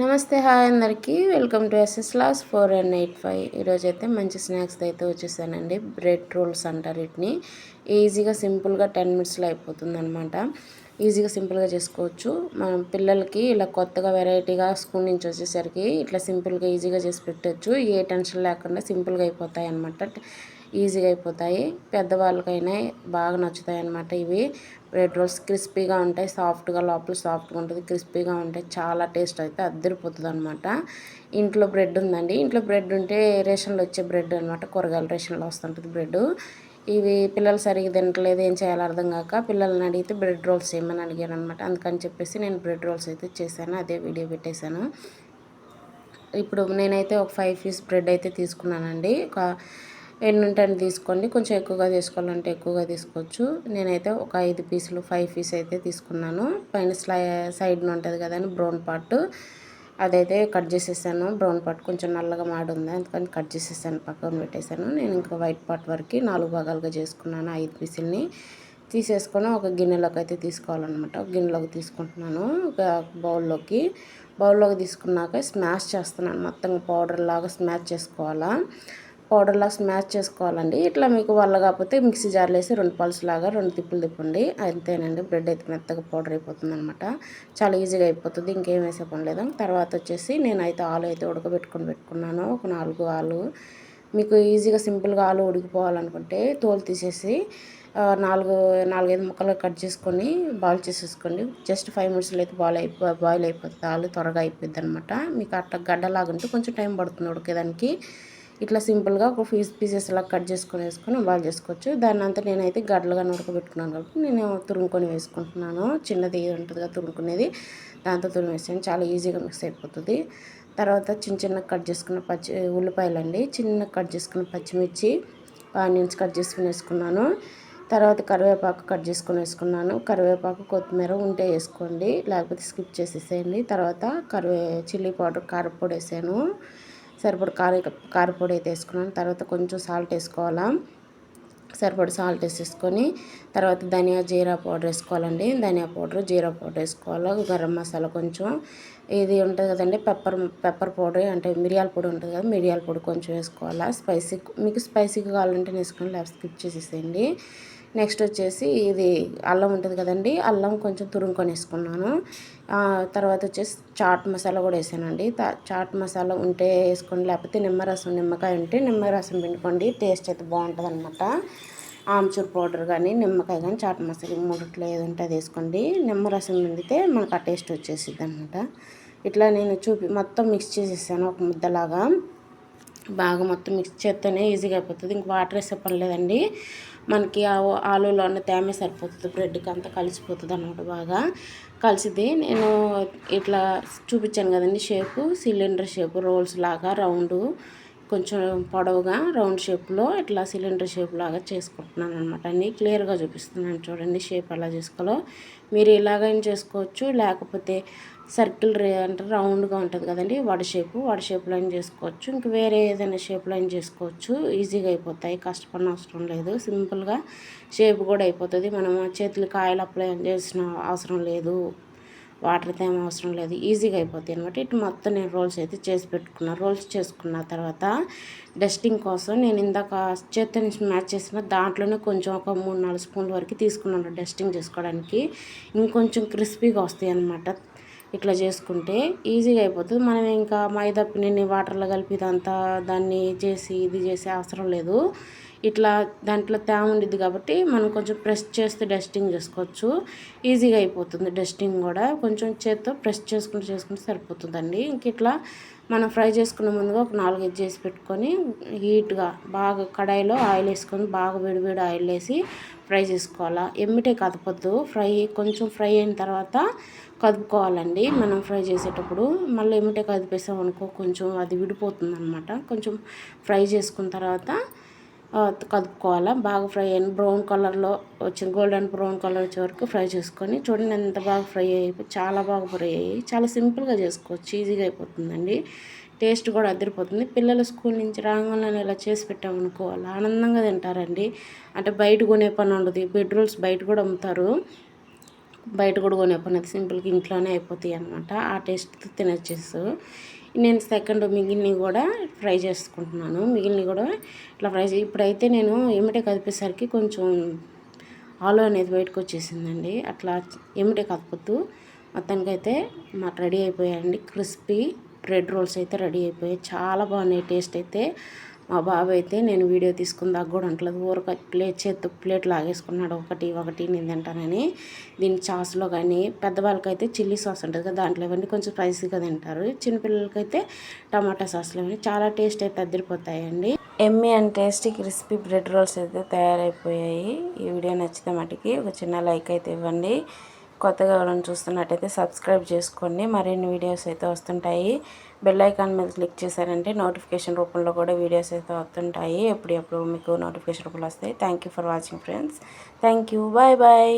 నమస్తే హాయ్ అందరికీ. Welcome to SS లాస్ ఫోర్ అండ్ ఎయిట్ ఫైవ్. ఈరోజు అయితే మంచి స్నాక్స్ అయితే వచ్చేసానండి. బ్రెడ్ రోల్స్ అంటారు వీటిని. ఈజీగా సింపుల్గా టెన్ మినిట్స్లో అయిపోతుంది అనమాట ఈజీగా సింపుల్గా చేసుకోవచ్చు. మనం పిల్లలకి ఇలా కొత్తగా వెరైటీగా స్కూల్ నుంచి వచ్చేసరికి ఇట్లా సింపుల్గా ఈజీగా చేసి పెట్టచ్చు. ఏ టెన్షన్ లేకుండా సింపుల్గా అయిపోతాయి అనమాట ఈజీగా అయిపోతాయి. పెద్దవాళ్ళకైనా బాగా నచ్చుతాయి అన్నమాట ఇవి. బ్రెడ్ రోల్స్ క్రిస్పీగా ఉంటాయి. సాఫ్ట్గా లోపల సాఫ్ట్గా ఉంటుంది. క్రిస్పీగా ఉంటాయి. చాలా టేస్ట్ అయితే అద్దరిపోతుంది అనమాట ఇంట్లో బ్రెడ్ ఉందండి. ఇంట్లో బ్రెడ్ ఉంటే రేషన్లో వచ్చే బ్రెడ్ అనమాట కూరగాయల రేషన్లో వస్తుంటుంది బ్రెడ్. ఇవి పిల్లలు సరిగ్గా తినట్లేదు. ఏం చేయాలో అర్థం కాక పిల్లల్ని అడిగితే బ్రెడ్ రోల్స్ చేయమని అడిగాను అనమాట అందుకని చెప్పేసి నేను బ్రెడ్ రోల్స్ అయితే చేశాను. అదే వీడియో పెట్టేశాను. ఇప్పుడు నేనైతే ఒక ఫైవ్ పీస్ బ్రెడ్ అయితే తీసుకున్నానండి. ఒక ఎన్ని తీసుకోండి. కొంచెం ఎక్కువగా తీసుకోవాలంటే ఎక్కువగా తీసుకోవచ్చు. నేనైతే ఒక ఐదు పీసులు ఫైవ్ పీస్ అయితే తీసుకున్నాను. పైన స్లై సైడ్న ఉంటుంది కదండి బ్రౌన్ పార్ట్. అదైతే కట్ చేసేసాను. బ్రౌన్ పార్ట్ కొంచెం నల్లగా మాడుంది. అందుకని కట్ చేసేసాను పక్కన పెట్టేశాను. నేను ఇంకా వైట్ పార్ట్ వరకు నాలుగు భాగాలుగా చేసుకున్నాను ఐదు పీసుల్ని. తీసేసుకొని ఒక గిన్నెలోకి అయితే తీసుకోవాలన్నమాట. ఒక గిన్నెలోకి తీసుకుంటున్నాను ఒక బౌల్లోకి. బౌల్లోకి తీసుకున్నాక స్మాష్ చేస్తున్నాను. మొత్తం పౌడర్ లాగా స్మాష్ చేసుకోవాలా. పౌడర్లా స్మాష్ చేసుకోవాలండి. ఇట్లా మీకు వల్ల కాకపోతే మిక్సీ జార్లో వేసి రెండు పల్స్ లాగా రెండు తిప్పులు తిప్పండి. అంతేనండి. బ్రెడ్ అయితే మెత్తగా పౌడర్ అయిపోతుంది అనమాట చాలా ఈజీగా అయిపోతుంది. ఇంకేం వేసే పని లేదు. తర్వాత వచ్చేసి నేనైతే ఆలు అయితే ఉడకబెట్టుకొని పెట్టుకున్నాను. ఒక నాలుగు ఆలు. మీకు ఈజీగా సింపుల్గా ఆలు ఉడికిపోవాలనుకుంటే తోలు తీసేసి నాలుగు నాలుగైదు ముక్కలు కట్ చేసుకొని బాయిల్ చేసేసుకోండి. జస్ట్ ఫైవ్ మినిట్స్లో అయితే బాయిల్ అయిపో బాయిల్ అయిపోతుంది. ఆలు త్వరగా అయిపోద్ది అనమాట మీకు అట్లా గడ్డలాగుంటే కొంచెం టైం పడుతుంది ఉడికేదానికి. ఇట్లా సింపుల్గా ఒక పీస్ పీసెస్ అలా కట్ చేసుకొని వేసుకొని బాగా చేసుకోవచ్చు. దాన్ని అంతా నేనైతే గడ్డలుగా ఉడకబెట్టుకున్నాను కాబట్టి నేను తురుముకొని వేసుకుంటున్నాను. చిన్నది ఉంటుందిగా తురుముకునేది దాంతో తురిమేసాను చాలా ఈజీగా మిక్స్ అయిపోతుంది. తర్వాత చిన్న చిన్న కట్ చేసుకున్న పచ్చి ఉల్లిపాయలండి. చిన్న కట్ చేసుకున్న పచ్చిమిర్చి ఆనియన్స్ కట్ చేసుకుని వేసుకున్నాను. తర్వాత కరివేపాకు కట్ చేసుకొని వేసుకున్నాను. కరివేపాకు కొత్తిమీర ఉంటే వేసుకోండి లేకపోతే స్కిప్ చేసేసేయండి. తర్వాత కరివే చిల్లీ పౌడర్ కారపొడి వేసాను. సరిపడు కార కారపొడి అయితే వేసుకున్నాను. తర్వాత కొంచెం సాల్ట్ వేసుకోవాలా? సరిపడు సాల్ట్ వేసేసుకొని తర్వాత ధనియా జీరా పౌడర్ వేసుకోవాలండి. ధనియా పౌడర్ జీరా పౌడర్ వేసుకోవాలి? గరం మసాలా కొంచెం. ఇది ఉంటుంది కదండి పెప్పర్ పెప్పర్ పౌడర్ అంటే మిరియాల పొడి ఉంటుంది కదా మిరియాల పొడి కొంచెం వేసుకోవాలా? స్పైసీ మీకు స్పైసీగా కావాలంటే వేసుకొని లేకపోతే స్కిప్ చేసేసేయండి. నెక్స్ట్ వచ్చేసి ఇది అల్లం ఉంటుంది కదండి అల్లం కొంచెం తురుముకొని వేసుకున్నాను తర్వాత వచ్చేసి చాట్ మసాలా కూడా వేసానండి. చాట్ మసాలా ఉంటే వేసుకోండి లేకపోతే నిమ్మరసం నిమ్మకాయ ఉంటే నిమ్మరసం పిండుకోండి టేస్ట్ అయితే బాగుంటుంది అనమాట ఆమ్చూర్ పౌడర్ కానీ నిమ్మకాయ కానీ చాట్ మసాలా మూడిట్లో ఏదంటే అది వేసుకోండి. నిమ్మరసం పిండితే మనకు ఆ టేస్ట్ వచ్చేసిద్ది అనమాట ఇట్లా నేను చూపి మొత్తం మిక్స్ చేసేసాను ఒక ముద్దలాగా. బాగా మొత్తం మిక్స్ చేస్తేనే ఈజీగా అయిపోతుంది. ఇంక వాటర్ వేసే పని లేదండి. మనకి ఆలూలో ఉన్న తేమే సరిపోతుంది. బ్రెడ్కి అంతా కలిసిపోతుంది అనమాట బాగా. కలిసిది నేను ఇట్లా చూపించాను కదండి షేపు సిలిండర్ షేపు రోల్స్ లాగా రౌండ్ కొంచెం పొడవుగా రౌండ్ షేప్లో ఇట్లా సిలిండర్ షేప్ లాగా చేసుకుంటున్నాను అనమాట అన్ని క్లియర్గా చూపిస్తున్నాను చూడండి షేప్ ఎలా చేసుకోవాలో. మీరు ఇలాగైనా చేసుకోవచ్చు లేకపోతే సర్కిల్ రే అంటే రౌండ్గా ఉంటుంది కదండి వడ షేపు. వడ షేప్లో అయినా చేసుకోవచ్చు. ఇంక వేరే ఏదైనా షేప్లో లైన్ చేసుకోవచ్చు. ఈజీగా అయిపోతాయి కష్టపడిన అవసరం లేదు. సింపుల్గా షేప్ కూడా అయిపోతుంది. మనం చేతులు కాయలు అప్లై చేసిన అవసరం లేదు. వాటర్ తేమ అవసరం లేదు. ఈజీగా అయిపోతాయి అనమాట ఇటు మొత్తం నేను రోల్స్ అయితే చేసి పెట్టుకున్నాను రోల్స్ చేసుకున్న తర్వాత డస్టింగ్ కోసం నేను ఇందాక చేతిని మ్యాచ్ చేసిన దాంట్లోనే కొంచెం ఒక మూడు నాలుగు స్పూన్ల వరకు తీసుకున్నాను డస్టింగ్ చేసుకోవడానికి. ఇంకొంచెం క్రిస్పీగా వస్తాయి అనమాట ఇట్లా చేసుకుంటే ఈజీగా అయిపోతుంది. మనం ఇంకా మైదా పిండిని వాటర్లో కలిపి ఇదంతా దాన్ని చేసి ఇది చేసే అవసరం లేదు. ఇట్లా దాంట్లో తేమ ఉండిద్ది కాబట్టి మనం కొంచెం ప్రెస్ చేస్తే డస్టింగ్ చేసుకోవచ్చు. ఈజీగా అయిపోతుంది డస్టింగ్ కూడా. కొంచెం చేత్తో ప్రెస్ చేసుకుంటూ చేసుకుంటే సరిపోతుందండి. ఇంక ఇట్లా మనం ఫ్రై చేసుకున్న ముందుగా ఒక నాలుగు చేసి పెట్టుకొని హీట్గా బాగా కడాయిలో ఆయిల్ వేసుకొని బాగా వేడివేడి ఆయిల్ వేసి ఫ్రై చేసుకోవాలా. ఎమ్మిటే కదపొద్దు ఫ్రై కొంచెం ఫ్రై అయిన తర్వాత కదుపుకోవాలండి. మనం ఫ్రై చేసేటప్పుడు మళ్ళీ ఎమ్మిటే కదిపేసాం అనుకో కొంచెం అది విడిపోతుంది అనమాట కొంచెం ఫ్రై చేసుకున్న తర్వాత కలుపుకోవాలా? బాగా ఫ్రై అయిన బ్రౌన్ కలర్లో వచ్చిన గోల్డెన్ బ్రౌన్ కలర్ వచ్చే వరకు ఫ్రై చేసుకొని చూడండి ఎంత బాగా ఫ్రై అయిపోయి చాలా బాగా ఫ్రై అయ్యి చాలా సింపుల్గా చేసుకోవచ్చు. ఈజీగా అయిపోతుందండి. టేస్ట్ కూడా అదిరిపోతుంది. పిల్లలు స్కూల్ నుంచి రాగానే ఇలా చేసి పెట్టామనుకో ఆనందంగా తింటారండి. అంటే బయట కొనే పని ఉండదు. బెడ్ రోల్స్ బయట కూడా అమ్ముతారు. బయట కూడా కొనేపన్నది సింపుల్గా ఇంట్లోనే అయిపోతాయి అనమాట ఆ టేస్ట్ తినొచ్చేసు నేను సెకండ్ మిగిలినవి కూడా ఫ్రై చేసుకుంటున్నాను. మిగిలినవి కూడా ఇట్లా ఫ్రై చే ఇప్పుడైతే నేను ఎమ్మటే కదిపేసరికి కొంచెం ఆలు అనేది బయటకు వచ్చేసిందండి. అట్లా ఎమ్మటే కదపొద్దు మొత్తానికైతే మాకు రెడీ అయిపోయాయండి. క్రిస్పీ బ్రెడ్ రోల్స్ అయితే రెడీ అయిపోయాయి. చాలా బాగున్నాయి. టేస్ట్ అయితే మా బాబు అయితే నేను వీడియో తీసుకుందాక కూడా అంటలేదు ఊరక ప్లేట్ చేత్తు ప్లేట్ లాగేసుకున్నాడు. ఒకటి ఒకటి నేను తింటానని. దీని సాస్లో కానీ పెద్దవాళ్ళకైతే చిల్లీ సాస్ ఉంటుంది కదా దాంట్లో ఇవన్నీ కొంచెం స్పైసీగా తింటారు. చిన్నపిల్లలకైతే టమాటా సాస్లో ఇవన్నీ చాలా టేస్ట్ అయితే అద్దరిపోతాయండి yummy and tasty crispy bread rolls అయితే తయారైపోయాయి. ఈ వీడియో నచ్చితే మటుకి ఒక చిన్న లైక్ అయితే ఇవ్వండి. కొత్తగా ఎవరైనా చూస్తున్నట్టయితే సబ్స్క్రైబ్ చేసుకోండి మరిన్ని వీడియోస్ అయితే వస్తుంటాయి. బెల్ ఐకాన్ మీద క్లిక్ చేశారంటే నోటిఫికేషన్ రూపంలో కూడా వీడియోస్ అయితే వస్తుంటాయి. ఎప్పుడు ఎప్పుడు మీకు నోటిఫికేషన్ రూపంలో వస్తాయి. Thank for watching friends thank you bye bye